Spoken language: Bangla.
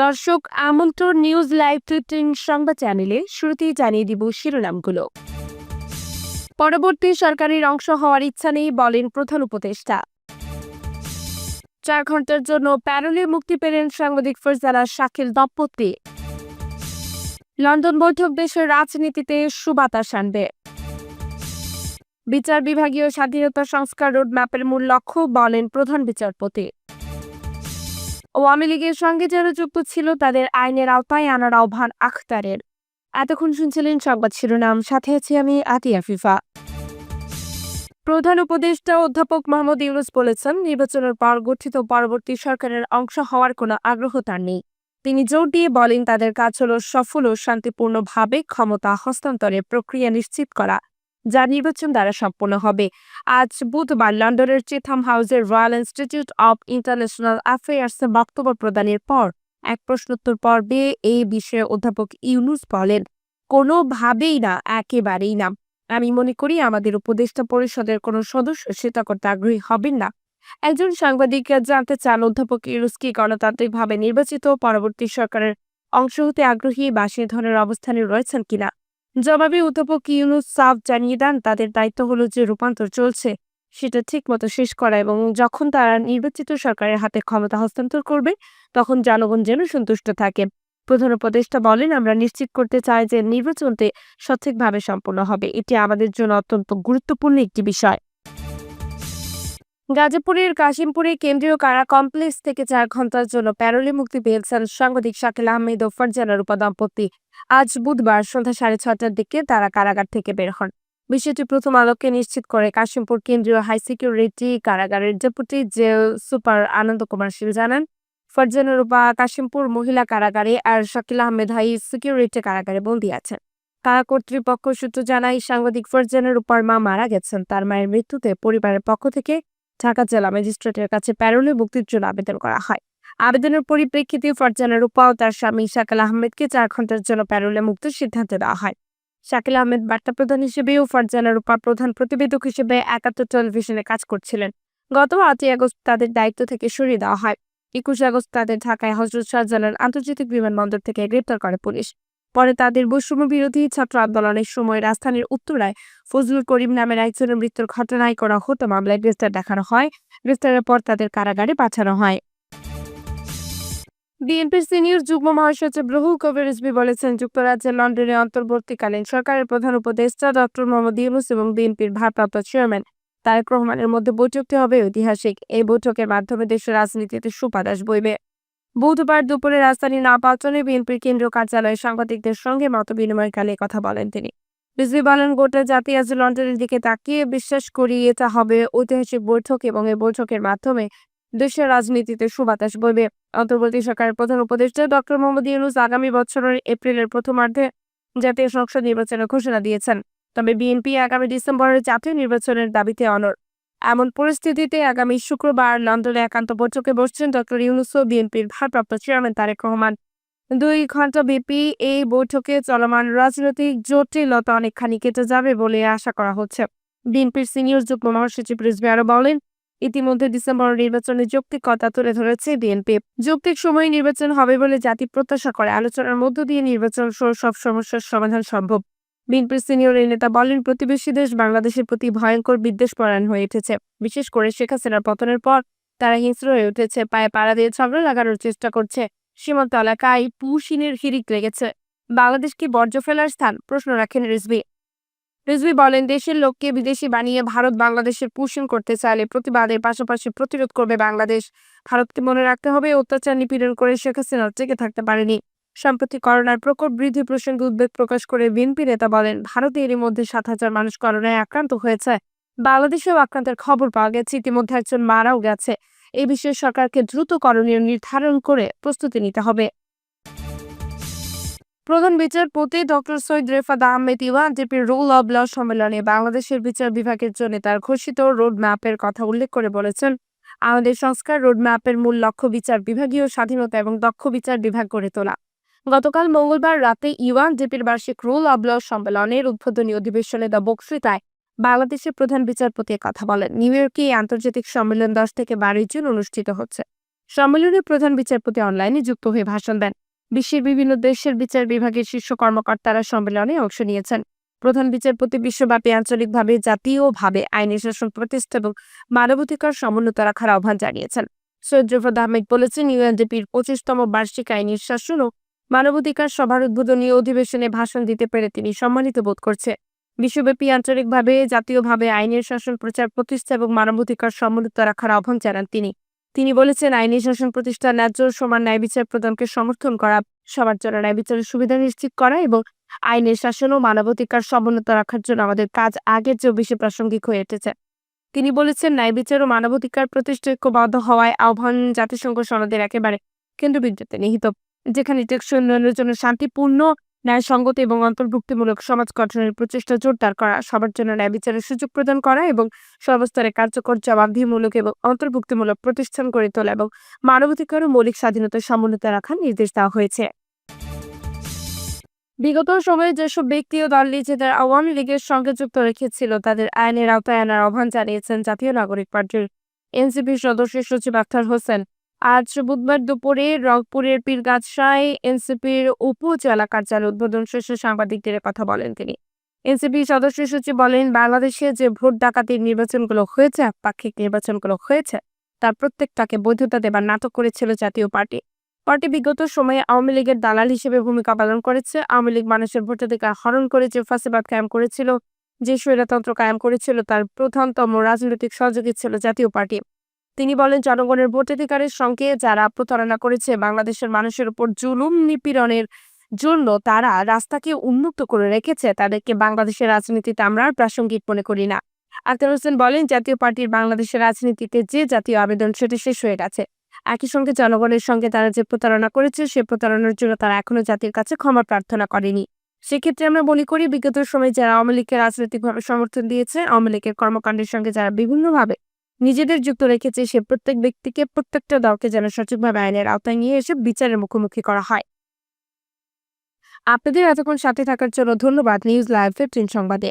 দর্শক, আমন্ত্রণ নিউজ লাইভ টুইটিং সংবাদ চ্যানেলে শুরুতেই জানিয়ে দিব শিরোনামগুলো। পরবর্তী সরকারের অংশ হওয়ার ইচ্ছা নেই বলেন প্রধান উপদেষ্টা। চার ঘণ্টার জন্য প্যারোলে মুক্তি পেলেন সাংবাদিক ফরজানা শাকিল দম্পতি। লন্ডন বৈঠক দেশের রাজনীতিতে সুবাতাস আনবে। বিচার বিভাগীয় স্বাধীনতা সংস্কার রোডম্যাপের মূল লক্ষ্য বলেন প্রধান বিচারপতি। আওয়ামী লীগের সঙ্গে যারা যুক্ত ছিল, তাদের আইনের আওতায় আনার আহ্বান আখতারের। এতক্ষণ শুনছিলেন সংবাদ শিরোনাম, সাথে আছি আমি আতিয়া ফিফা। প্রধান উপদেষ্টা অধ্যাপক মোহাম্মদ ইউনুস বলেছেন, নির্বাচনের পর গঠিত পরবর্তী সরকারের অংশ হওয়ার কোনো আগ্রহ তার নেই। তিনি জোর দিয়ে বলেন, তাদের কাজ হল সফল ও শান্তিপূর্ণভাবে ক্ষমতা হস্তান্তরের প্রক্রিয়া নিশ্চিত করা। যা নির্বাচন দ্বারা সম্পন্ন হবে। আজ বুধবার লন্ডনের চেথাম হাউসের রয়্যাল ইনস্টিটিউট অব ইন্টারন্যাশনাল অ্যাফেয়ার্সে বক্তব্য প্রদানের পর এক প্রশ্নোত্তর পর্বে এই বিষয়ে অধ্যাপক ইউনুস বলেন, কোনোভাবেই না, একেবারেই না। আমি মনে করি আমাদের উপদেষ্টা পরিষদের কোনো সদস্য সেটা করতে আগ্রহী হবেন না। একজন সাংবাদিক জানতে চান, অধ্যাপক ইউনুস কি গণতান্ত্রিকভাবে নির্বাচিত পরবর্তী সরকারের অংশ হতে আগ্রহী বা সে ধরনের অবস্থানে রয়েছেন কিনা? জবাবে অধ্যাপক ইউনুস সাফ জানিয়ে দেন, তাদের দায়িত্ব হলো যে রূপান্তর চলছে, সেটা ঠিক মতো শেষ করা এবং যখন তারা নির্বাচিত সরকারের হাতে ক্ষমতা হস্তান্তর করবে, তখন জনগণ যেন সন্তুষ্ট থাকে। প্রধান উপদেষ্টা বলেন, আমরা নিশ্চিত করতে চাই যে নির্বাচনটি সঠিকভাবে সম্পন্ন হবে। এটি আমাদের জন্য অত্যন্ত গুরুত্বপূর্ণ একটি বিষয়। গাজীপুরের কাশিমপুরে কেন্দ্রীয় কারা কমপ্লেক্স থেকে চার ঘণ্টার জন্য প্যারোলে মুক্তি পেয়েছেন সাংবাদিক শাকিল আহমেদ ও ফারজানা রূপা দম্পতি। আজ বুধবার সন্ধ্যা সাড়ে ছটার দিকে তারা কারাগার থেকে বের হন। বিষয়টি প্রথম আলোকে নিশ্চিত করে কাশিমপুর কেন্দ্রীয় হাই সিকিউরিটি কারাগারের deputy jail super Anando Kumar Shil জানান, ফারজানা রূপা কাশিমপুর মহিলা কারাগারে আর শাকিল আহমেদ হাই সিকিউরিটি কারাগারে বন্দী আছেন। কারা কর্তৃপক্ষ সূত্র জানায়, সাংবাদিক ফারজানা রূপার মা মারা গেছেন, তার মায়ের মৃত্যুতে পরিবারের পক্ষ থেকে ঢাকা জেলা ম্যাজিস্ট্রেটের কাছে প্যারোলে মুক্তির জন্য আবেদন করা হয়। আবেদনের পরিপ্রেক্ষিতে ফরজানা রূপা ও তার স্বামী শাকিল আহমেদকে চার ঘণ্টার জন্য প্যারোলে মুক্তির সিদ্ধান্ত দেওয়া হয়। শাকিল আহমেদ বার্তা প্রধান হিসেবে ও ফরজানা রূপা প্রধান প্রতিবেদক হিসেবে একাত্তর টেলিভিশনে কাজ করছিলেন। গত আটই আগস্ট তাদের দায়িত্ব থেকে সরিয়ে দেওয়া হয়। একুশে আগস্ট তাদের ঢাকায় হজরত শাহজালাল আন্তর্জাতিক বিমানবন্দর থেকে গ্রেপ্তার করে পুলিশ। পরে তাদের বৈষম্য বিরোধী ছাত্র আন্দোলনের সময় রাজধানীর উত্তরায় ফজলুল করিম নামের একজনের মৃত্যুর ঘটনায় করা হতো মামলায় গ্রেফতার দেখানো হয়। গ্রেফতারের পর তাদের কারাগারে পাঠানো হয়। বিএনপির সিনিয়র যুগ্ম মহাসচিব রুহুল কবির বলেছেন, যুক্তরাজ্যের লন্ডনে অন্তর্বর্তীকালীন সরকারের প্রধান উপদেষ্টা ডক্টর মোহাম্মদ ইউনুস এবং বিএনপির ভারপ্রাপ্ত চেয়ারম্যান তারেক রহমানের মধ্যে বৈঠকটি হবে ঐতিহাসিক। এই বৈঠকের মাধ্যমে দেশের রাজনীতিতে সুপাদাস বইবে। বুধবার দুপুরে রাজধানী নাপাচনে বিএনপির কেন্দ্রীয় কার্যালয়ে সাংবাদিকদের সঙ্গে মত বিনিময়কালে কথা বলেন তিনি। রিজভি বলেন, গোটা জাতি আজ লন্ডনের দিকে তাকিয়ে বিশ্বাস করি, এটা হবে ঐতিহাসিক বৈঠক এবং এই বৈঠকের মাধ্যমে দেশের রাজনীতিতে সুবাতাস বইবে। অন্তর্বর্তী সরকারের প্রধান উপদেষ্টা ডক্টর মোহাম্মদ ইউনুস আগামী বছরের এপ্রিলের প্রথমার্ধে জাতীয় সংসদ নির্বাচনের ঘোষণা দিয়েছেন। তবে বিএনপি আগামী ডিসেম্বরের জাতীয় নির্বাচনের দাবিতে অনড়। এমন পরিস্থিতিতে আগামী শুক্রবার লন্ডনে একান্ত বৈঠকে বসছেন ডক্টর ইউনুস বিএনপির ভারপ্রাপ্ত চেয়ারম্যান তারেক রহমান। দুই ঘণ্টা ব্যাপী এই বৈঠকে চলমান রাজনৈতিক জটিলতা অনেকখানি কেটে যাবে বলে আশা করা হচ্ছে। বিএনপির সিনিয়র যুগ্ম মহাসচিব রিজভি আরও বলেন, ইতিমধ্যে ডিসেম্বর নির্বাচনের যৌক্তিকতা তুলে ধরেছে বিএনপি। যৌক্তিক সময়ে নির্বাচন হবে বলে জাতি প্রত্যাশা করে, আলোচনার মধ্য দিয়ে নির্বাচন সহ সব সমস্যার সমাধান সম্ভব। বিএনপির সিনিয়র নেতা বলেন, প্রতিবেশী দেশ বাংলাদেশের প্রতি ভয়ঙ্কর বিদ্বেষ পরায়ণ হয়ে উঠেছে। বিশেষ করে শেখ হাসিনার পতনের পর তারা হিংস্র হয়ে উঠেছে, পায়ে পাড়া দিয়ে ঝগড়া লাগানোর চেষ্টা করছে। সীমান্ত এলাকায় পুশিনের হিরিক লেগেছে। বাংলাদেশ কি বর্জ্য ফেলার স্থান? প্রশ্ন রাখেন রিজভি। রিজভি বলেন, দেশের লোককে বিদেশি বানিয়ে ভারত বাংলাদেশের পুষণ করতে চাইলে প্রতিবাদের পাশাপাশি প্রতিরোধ করবে বাংলাদেশ। ভারতকে মনে রাখতে হবে, অত্যাচার নিপীড়ন করে শেখ হাসিনা টিকে থাকতে পারেনি। সম্প্রতি করোনার প্রকোপ বৃদ্ধি প্রসঙ্গে উদ্বেগ প্রকাশ করে বিএনপি নেতা বলেন, ভারতে এরই মধ্যে সাত হাজার মানুষ করোনায় আক্রান্ত হয়েছে। বাংলাদেশেও আক্রান্তের খবর পাওয়া গেছে। ইতিমধ্যে একজন মারাও গেছে। এই বিষয়ে সরকারকে দ্রুত করণীয় নির্ধারণ করে প্রস্তুতি নিতে হবে। প্রধান বিচারপতি ডক্টর সৈয়দ রেফাত আহমেদ ইওয়ান জেপির রুল অব ল সম্মেলনে বাংলাদেশের বিচার বিভাগের জন্য তার ঘোষিত রোড ম্যাপের কথা উল্লেখ করে বলেছেন, আমাদের সংস্কার রোড ম্যাপের মূল লক্ষ্য বিচার বিভাগীয় স্বাধীনতা এবং দক্ষ বিচার বিভাগ গড়ে তোলা। গতকাল মঙ্গলবার রাতে ইওয়ান জেপির বার্ষিক রুল অব ল সম্মেলনের উদ্বোধনী অধিবেশনে দ্য বক্তৃতায় বাংলাদেশের প্রধান বিচারপতি কথা বলেন। নিউ ইয়র্কে এই আন্তর্জাতিক সম্মেলন দশ থেকে বারোই জুন অনুষ্ঠিত হচ্ছে। সম্মেলনে প্রধান বিচারপতি অনলাইনে যুক্ত হয়ে ভাষণ দেন। বিশ্বের বিভিন্ন দেশের বিচার বিভাগের শীর্ষ কর্মকর্তারা সম্মেলনে অংশ নিয়েছেন। প্রধান বিচারপতি বিশ্বব্যাপী আঞ্চলিকভাবে, জাতীয়ভাবে আইনি শাসন প্রতিষ্ঠা এবং মানবাধিকার সমুন্নত রাখার আহ্বান জানিয়েছেন। সৈয়দ আহমেদ বলেছেন ইউএনডিপির পঁচিশতম বার্ষিক আইনি শাসন ও মানবাধিকার সভার উদ্বোধনী অধিবেশনে ভাষণ দিতে পেরে তিনি সম্মানিত বোধ করছে বিশ্বব্যাপী আঞ্চলিকভাবে জাতীয়ভাবে আইনের শাসন প্রচার প্রতিষ্ঠা এবং মানবাধিকার সমুন্নত রাখার আহ্বান জানান তিনি। তিনি বলেছেন, আইনি শাসন প্রতিষ্ঠা ন্যায্য সমান ন্যায় বিচার প্রদানকে সমর্থন করা, সবার জন্য ন্যায় বিচারের সুবিধা নিশ্চিত করা এবং আইনের শাসন ও মানবাধিকার সমুন্নত রাখার জন্য আমাদের কাজ আগের চেয়েও বেশি প্রাসঙ্গিক হয়ে উঠেছে। তিনি বলেছেন, ন্যায় বিচার ও মানবাধিকার প্রতিষ্ঠা ঐক্যবদ্ধ হওয়ায় আহ্বান জাতিসংঘ সনদের একেবারে কেন্দ্রবিন্দুতে নিহিত। যেখানে টেকসই উন্নয়নের জন্য শান্তিপূর্ণ, ন্যায়সঙ্গত এবং অন্তর্ভুক্তিমূলক সমাজ গঠনের প্রচেষ্টা জোরদার করা, সবার জন্য ন্যায় বিচারের সুযোগ প্রদান করা এবং সর্বস্তরে কার্যকর, জবাবদিহিমূলক এবং অন্তর্ভুক্তিমূলক প্রতিষ্ঠান গড়ে তোলা এবং মানবাধিকার ও মৌলিক স্বাধীনতা সমুন্নত রাখার নির্দেশ দেওয়া হয়েছে। বিগত সময়ে যেসব ব্যক্তি ও দল নিজেদের আওয়ামী লীগের সঙ্গে যুক্ত রেখেছিল, তাদের আইনের আওতায় আনার আহ্বান জানিয়েছেন জাতীয় নাগরিক পার্টির এনসিপির সদস্য সচিব আখতার হোসেন। আজ বুধবার দুপুরে রংপুরের পীরগাছায় এনসিপির উপজেলা কার্যালয় উদ্বোধন শেষে সাংবাদিকদের কথা বলেন তিনি। এনসিপি সদস্য সচিব বলেন, বাংলাদেশে যে ভোট ডাকাতির নির্বাচনগুলো হয়েছে পাক্ষিক নির্বাচনগুলো হয়েছে তার প্রত্যেকটাকে বৈধতা দেবার নাটক করেছিল জাতীয় পার্টি। পার্টি বিগত সময়ে আওয়ামী লীগের দালাল হিসেবে ভূমিকা পালন করেছে। আওয়ামী লীগ মানুষের ভোটাধিকার হরণ করে যে ফাঁসিবাদ কায়েম করেছিল, যে স্বৈরতন্ত্র কায়েম করেছিল, তার প্রধানতম রাজনৈতিক সহযোগী ছিল জাতীয় পার্টি। তিনি বলেন, জনগণের ভোটাধিকারের সঙ্গে যারা প্রতারণা করেছে বাংলাদেশের মানুষের উপর জুলুম নিপীড়নের জন্য তারা রাস্তাকে উন্মুক্ত করে রেখেছে। তাদেরকে বাংলাদেশের রাজনীতিতে আমরা প্রাসঙ্গিক মনে করি না। আখতার হোসেন বলেন, জাতীয় পার্টির বাংলাদেশের রাজনীতিতে যে জাতীয় আবেদন, সেটি শেষ হয়ে গেছে। একই সঙ্গে জনগণের সঙ্গে তারা যে প্রতারণা করেছে, সে প্রতারণার জন্য তারা এখনও জাতির কাছে ক্ষমা প্রার্থনা করেনি। সেক্ষেত্রে আমরা মনে করি, বিগত সময়ে যারা আওয়ামী লীগকে রাজনৈতিকভাবে সমর্থন দিয়েছে, আওয়ামী লীগের কর্মকাণ্ডের সঙ্গে যারা বিভিন্নভাবে নিজেদের যুক্ত রেখেছে সে প্রত্যেক ব্যক্তিকে প্রত্যেকটা দলকে যেন সঠিকভাবে আইনের আওতায় নিয়ে এসে বিচারের মুখোমুখি করা হয়। আপনাদের এতক্ষণ সাথে থাকার জন্য ধন্যবাদ নিউজ লাইভ ফিফটিন সংবাদে।